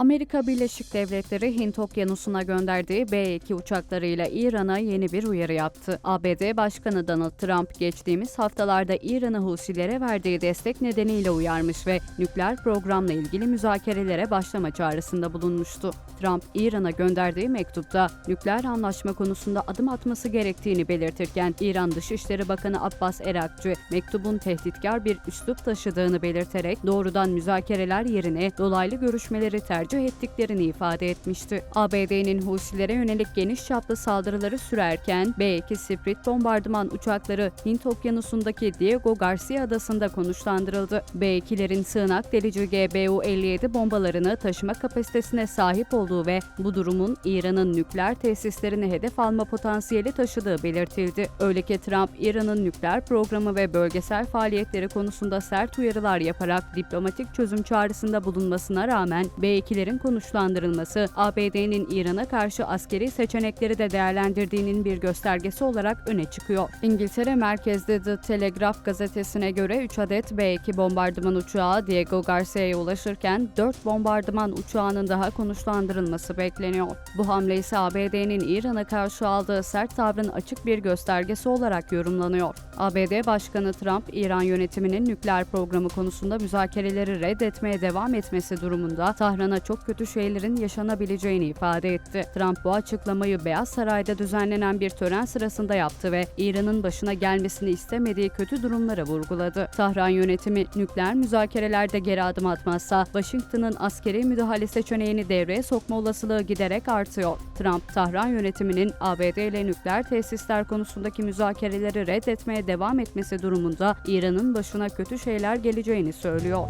Amerika Birleşik Devletleri Hint Okyanusu'na gönderdiği B-2 uçaklarıyla İran'a yeni bir uyarı yaptı. ABD Başkanı Donald Trump geçtiğimiz haftalarda İran'ı Husilere verdiği destek nedeniyle uyarmış ve nükleer programla ilgili müzakerelere başlama çağrısında bulunmuştu. Trump, İran'a gönderdiği mektupta nükleer anlaşma konusunda adım atması gerektiğini belirtirken İran Dışişleri Bakanı Abbas Erakçı mektubun tehditkar bir üslup taşıdığını belirterek doğrudan müzakereler yerine dolaylı görüşmeleri tercih ettiklerini ifade etmişti. ABD'nin Husilere yönelik geniş çaplı saldırıları sürerken B-2 Spirit bombardıman uçakları Hint Okyanusu'ndaki Diego Garcia adasında konuşlandırıldı. B-2'lerin sığınak delici GBU-57 bombalarını taşıma kapasitesine sahip olduğu ve bu durumun İran'ın nükleer tesislerini hedef alma potansiyeli taşıdığı belirtildi. Öyle ki Trump, İran'ın nükleer programı ve bölgesel faaliyetleri konusunda sert uyarılar yaparak diplomatik çözüm çağrısında bulunmasına rağmen B-2'lerin konuşlandırılması, ABD'nin İran'a karşı askeri seçenekleri de değerlendirdiğinin bir göstergesi olarak öne çıkıyor. İngiltere merkezli The Telegraph gazetesine göre 3 adet B-2 bombardıman uçağı Diego Garcia'ya ulaşırken 4 bombardıman uçağının daha konuşlandırılması bekleniyor. Bu hamle ise ABD'nin İran'a karşı aldığı sert tavrın açık bir göstergesi olarak yorumlanıyor. ABD Başkanı Trump, İran yönetiminin nükleer programı konusunda müzakereleri reddetmeye devam etmesi durumunda Tahran'a çok kötü şeylerin yaşanabileceğini ifade etti. Trump bu açıklamayı Beyaz Saray'da düzenlenen bir tören sırasında yaptı ve İran'ın başına gelmesini istemediği kötü durumlara vurguladı. Tahran yönetimi nükleer müzakerelerde geri adım atmazsa Washington'ın askeri müdahale seçeneğini devreye sokma olasılığı giderek artıyor. Trump, Tahran yönetiminin ABD ile nükleer tesisler konusundaki müzakereleri reddetmeye devam etmesi durumunda İran'ın başına kötü şeyler geleceğini söylüyor.